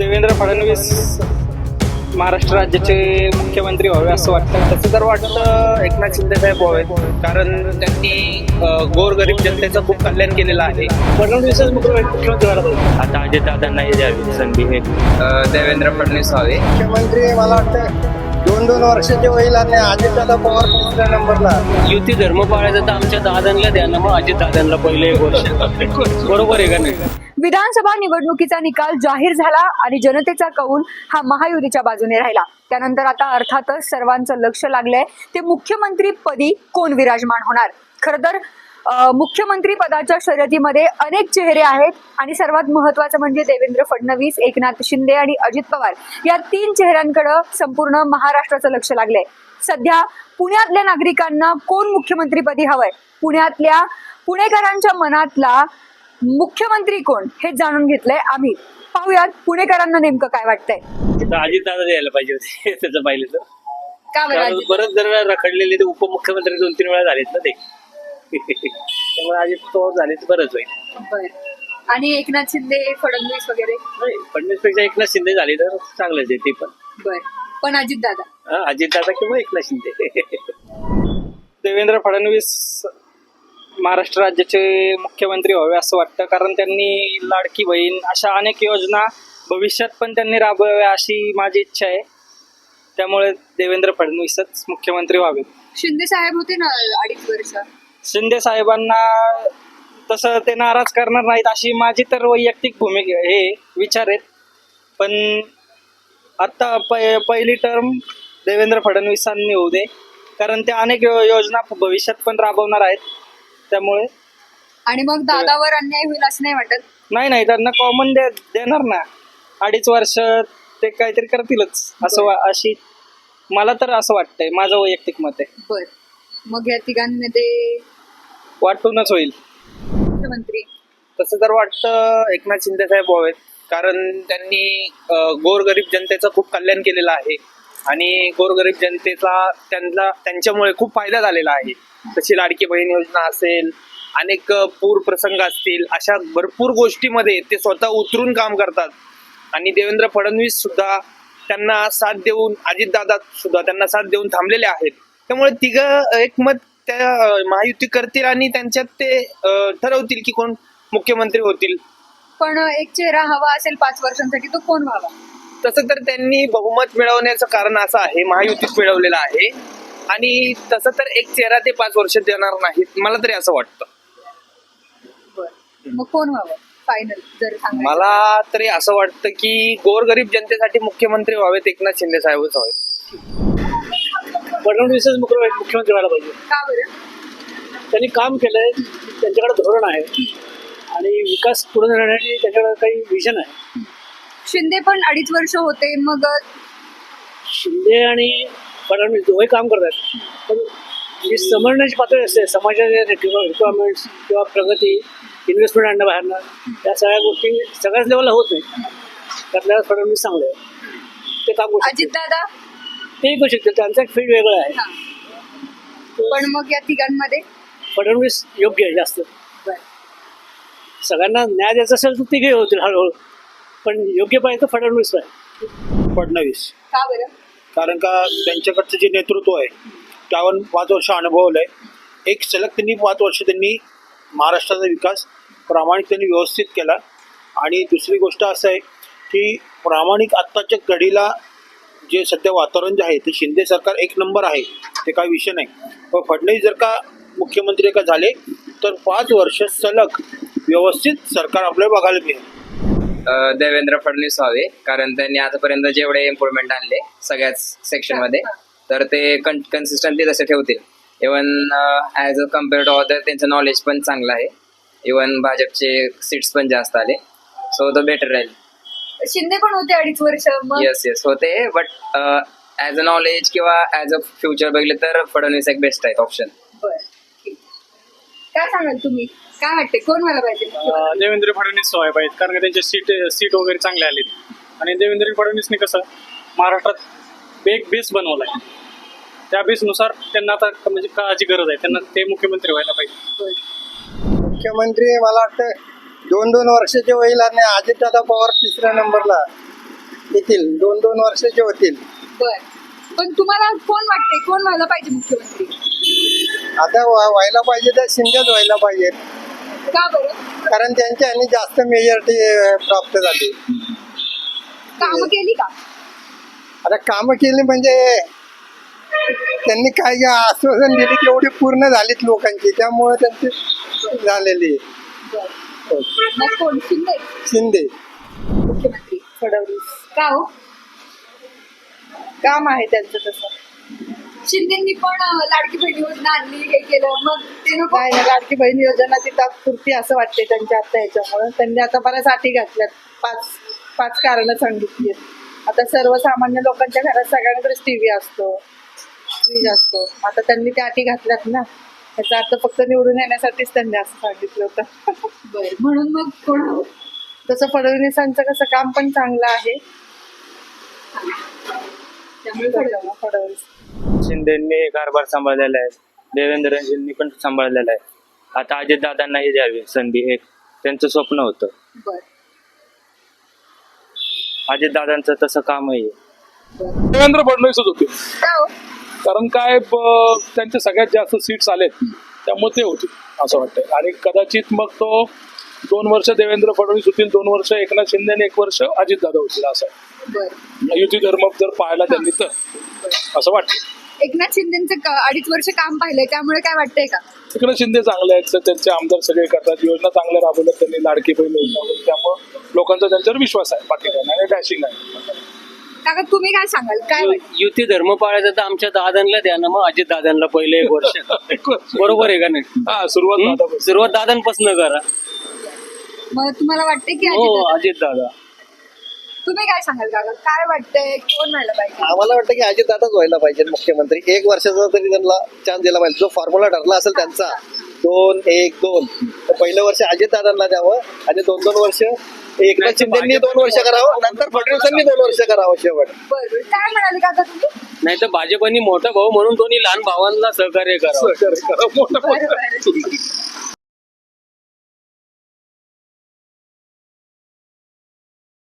देवेंद्र फडणवीस महाराष्ट्र राज्याचे मुख्यमंत्री व्हावे असं वाटतं. तसं तर वाटतं एकनाथ शिंदे साहेब व्हावे कारण त्यांनी गोरगरीब जनतेचं खूप कल्याण केलेलं आहे. फडणवीसच मुख्यमंत्री व्हायला पाहिजे. आता अजितदादांना हे द्यावी संधी हे. देवेंद्र फडणवीस व्हावे. मुख्यमंत्री मला वाटतं दोन दोन वर्षाचे होईल आणि अजितदादा पवार तिसऱ्या नंबरला? युती धर्म पाळायचं तर आमच्या दादांना द्या ना मग अजितदादांना पहिले एक वर्ष. बरोबर आहे का नाही? विधानसभा निवडणुकीचा निकाल जाहीर झाला आणि जनतेचा कौल हा महायुतीच्या बाजूने राहिला. त्यानंतर आता अर्थातच सर्वांचं लक्ष लागलंय. ते मुख्यमंत्री पदी कोण विराजमान होणार? खर तर मुख्यमंत्री पदाच्या शर्यतीमध्ये अनेक चेहरे आहेत आणि सर्वात महत्वाचं म्हणजे देवेंद्र फडणवीस एकनाथ शिंदे आणि अजित पवार. या तीन चेहऱ्यांकडे संपूर्ण महाराष्ट्राचं लक्ष लागलंय. सध्या पुण्यातल्या नागरिकांना कोण मुख्यमंत्रीपदी हवंय? पुण्यातल्या पुणेकरांच्या मनातला मुख्यमंत्री कोण हे जाणून घेतलंय आम्ही. पाहूयात पुणेकरांना नेमकं काय वाटतंय. तिथं अजितदादा द्यायला पाहिजे होते त्याचं पाहिलं तर का बरं कारण अजित? बरंच जण रखडलेले ते उपमुख्यमंत्री दोन तीन वेळा झालेत ना ते. त्यामुळे अजित पवार झाले तर बरंच होईल. बरं. आणि एकनाथ शिंदे फडणवीस वगैरे? नाही फडणवीसपेक्षा एकनाथ शिंदे झाले तर चांगलंच आहे ते पण. बर. पण अजित दादा? हा, अजितदादा किंवा एकनाथ शिंदे. देवेंद्र फडणवीस महाराष्ट्र राज्याचे मुख्यमंत्री व्हावे असं वाटतं. कारण त्यांनी लाडकी बहीण अशा अनेक योजना भविष्यात पण त्यांनी राबवाव्या अशी माझी इच्छा आहे. त्यामुळे देवेंद्र फडणवीसच मुख्यमंत्री व्हावे शिंदे साहेब होते ना अडीच वर्ष? शिंदे साहेबांना तसं ते नाराज करणार नाहीत अशी माझी तर वैयक्तिक भूमिका हे विचार आहेत. पण आत्ता प पहिली टर्म देवेंद्र फडणवीसांनी होऊ दे. कारण त्या अनेक योजना भविष्यात पण राबवणार आहेत. त्यामुळे आणि मग दादावर अन्याय होईल असं नाही वाटत? नाही नाही त्यांना कॉमन दे देणार ना. अडीच वर्ष ते काहीतरी करतीलच असं वा- अशी मला तर असं वाटतंय माझं वैयक्तिक मत आहे. बर. मग या तिघांमध्ये वाटूनच होईल. मुख्यमंत्री. तसं तर वाटतं एकनाथ शिंदे साहेब व्हावेत कारण त्यांनी अं, गोरगरीब जनतेचं खूप कल्याण केलेलं आहे. आणि गोरगरीब जनतेचा त्यांना त्यांच्यामुळे खूप फायदा झालेला आहे. तशी लाडकी बहीण योजना असेल अनेक पूर प्रसंग असतील अशा भरपूर गोष्टीमध्ये ते स्वतः उतरून काम करतात. आणि देवेंद्र फडणवीस सुद्धा त्यांना साथ देऊन अजितदादा सुद्धा त्यांना साथ देऊन थांबलेले आहेत. त्यामुळे तिघ एकमत त्या महायुती करतील आणि त्यांच्यात ते ठरवतील की कोण मुख्यमंत्री होतील. पण एक चेहरा हवा असेल पाच वर्षांसाठी तो कोण व्हावा? तसं तर त्यांनी बहुमत मिळवण्याचं कारण असं आहे महायुतीत मिळवलेलं आहे. आणि तसं तर एक चेहरा ते पाच वर्ष देणार नाहीत मला तरी असं वाटतं. बर. मग कोण व्हावं? फायनल जर सांगायचं. मला तरी असं वाटतं की गोरगरीब जनतेसाठी मुख्यमंत्री व्हावेत एकनाथ शिंदे साहेबच हवेत फडणवीसच मुख्य मुख्यमंत्री व्हायला पाहिजे. का बरं? त्यांनी काम केलंय त्यांच्याकडे धोरण आहे. आणि विकास पुढे नेण्यासाठी त्यांच्याकडे काही विजन आहे. शिंदे पण अडीच वर्ष होते मग शिंदे आणि फडणवीस दोघे काम करतात पण जी समजण्याची पातळी असते समाजाच्या रिक्वायरमेंट्स किंवा प्रगती इन्व्हेस्टमेंट आणणं बाहेरनं त्या सगळ्या गोष्टी सगळ्याच लेवलला होत नाही. त्यातल्या फडणवीस चांगले ते काम करू अजित दादा तेही करू शकतील. त्यांचा एक फील्ड वेगळं आहे. पण मग या तिघांमध्ये? फडणवीस योग्य आहे जास्त. सगळ्यांना न्याय द्यायचा असेल तर तिघे होतील हळूहळू. पण योग्य पाहिजे तर फडणवीस पाहिजे फडणवीस. का बरं? कारण का त्यांच्याकडचं जे नेतृत्व आहे त्यावर पाच वर्ष अनुभवलंय. एक सलग त्यांनी पाच वर्ष त्यांनी महाराष्ट्राचा विकास प्रामाणिकतेने व्यवस्थित केला. आणि दुसरी गोष्ट असं आहे की प्रामाणिक आत्ताच्या घडीला जे सध्या वातावरण जे आहे ते शिंदे सरकार एक नंबर आहे ते काही विषय नाही. पण फडणवीस जर का मुख्यमंत्री का झाले तर पाच वर्ष सलग व्यवस्थित सरकार आपल्याला बघायला मिळेल. देवेंद्र फडणवीस व्हावे. कारण त्यांनी आतापर्यंत जेवढे इम्प्रुव्हमेंट आणले सगळ्याच सेक्शनमध्ये तर ते कन्सिस्टंटली तसे ठेवतील. Even as a compare to other त्यांचं नॉलेज पण चांगलं आहे. इवन भाजपचे सीट्स पण जास्त आले. सो तो बेटर राहील. शिंदे पण होते अडीच वर्ष येस येस होते. बट ॲज अ नॉलेज किंवा ॲज अ फ्युचर बघितलं तर फडणवीस एक बेस्ट आहे ऑप्शन. काय सांगाल तुम्ही? काय वाटते कोण व्हायला पाहिजे? अं, देवेंद्र फडणवीस व्हायला पाहिजेत कारण का त्यांचे सीट सीट वगैरे चांगले आले आणि देवेंद्र फडणवीसने कसं महाराष्ट्रात एक बेस बनवलाय. त्या बेसनुसार त्यांना आता म्हणजे काळाची गरज आहे. त्यांना ते मुख्यमंत्री व्हायला पाहिजे. मुख्यमंत्री मला वाटतं दोन दोन वर्षाचे होईल आणि अजितदादा पवार तिसऱ्या नंबरला येतील. दोन दोन वर्षाचे होतील. बर. पण तुम्हाला कोण वाटते कोण व्हायला पाहिजे मुख्यमंत्री? आता व्हा- व्हायला पाहिजे तर शिंदेच व्हायला पाहिजे का बरं? कारण त्यांच्या ह्यानी जास्त मेजॉरिटी प्राप्त झाली. कामं केली का? आता कामं केली म्हणजे त्यांनी काय आश्वासन दिली तेवढी पूर्ण झालीत लोकांची त्यामुळे त्यांची झालेली आहे. मग कोण? शिंदे? शिंदे. मुख्यमंत्री फडणवीस. का हो? काम आहे त्यांचं तसं. शिंदेनी पण लाडकी बहीण योजना आणली हे केलं. मग ते ना लाडकी बहीण योजना ती तात्पुरती असं वाटते त्यांच्या आता ह्याच्यामुळं त्यांनी आता बऱ्याच अटी घातल्यात. पाच पाच कारणं सांगितली आता सर्वसामान्य लोकांच्या घरात सगळ्यांकडेच टीव्ही असतो फ्रीज असतो. आता त्यांनी त्या अटी घातल्यात ना. त्याचा अर्थ फक्त निवडून येण्यासाठीच त्यांनी असं सांगितलं होतं. बरं म्हणून मग कोण? तसं फडणवीसांचं कसं काम पण चांगलं आहे. शिंदेनी कारभार सांभाळलेला आहे. देवेंद्रजींनी पण सांभाळलेला आहे. आता अजितदादांनाही द्यावी संधी. एक त्यांचं स्वप्न होतं. बरं. अजितदादांचं तसं कामही आहे. देवेंद्र फडणवीसच होते. हो? कारण काय ब- त्यांचे सगळ्यात जास्त सीट्स आलेत. त्यामुळे ते होते असं वाटतंय. आणि कदाचित मग तो दोन वर्ष देवेंद्र फडणवीस होतील दोन वर्ष एकनाथ शिंदे आणि एक वर्ष अजितदादा होतील असं युती धर्म जर पाहायला त्यांनी तर असं वाटतं. एकनाथ शिंदेचं क- अडीच वर्ष काम पाहिलंय त्यामुळे काय वाटतंय का? तिकडे शिंदे चांगले आहेत तर त्यांचे आमदार सगळे करतात. योजना चांगल्या राबवल्यात त्यांनी लाडकी बहीण योजना वगैरे त्यामुळे लोकांचा त्यांच्यावर विश्वास आहे बाकी काय नाही डॅशिंग आहे. काका तुम्ही काय सांगाल? काय वाटतं? युती धर्म पाळायचा तर आमच्या दादांना द्या ना मग. अजित दादांना पहिले एक वर्ष. बरोबर आहे का नाही? हा सुरुवात हं? दादापासून. सुरुवात दादांपासून करा. मग तुम्हाला वाटतंय की हो अजित- अजित दादा. तुम्ही काय सांगाल काका काय वाटतंय? कोण व्हायला पाहिजे? आम्हाला वाटतं की अजितदादाच व्हायला पाहिजे मुख्यमंत्री. एक वर्षाचा तरी त्यांना चान्स दिला पाहिजे. जो फॉर्म्युला ठरला असेल त्यांचा. दोन एक दोन. तर पहिलं वर्ष अजितदादांना द्यावं आणि दोन दोन वर्ष एकनाथ शिंदेनी दोन वर्ष करावं. नंतर फडणवीसांनी दोन वर्ष करावं शेवट. काय म्हणाले काका तुम्ही? नाही तर भाजपनी मोठा भाऊ म्हणून दोन्ही लहान भावांना सहकार्य करावं. बरं बरं.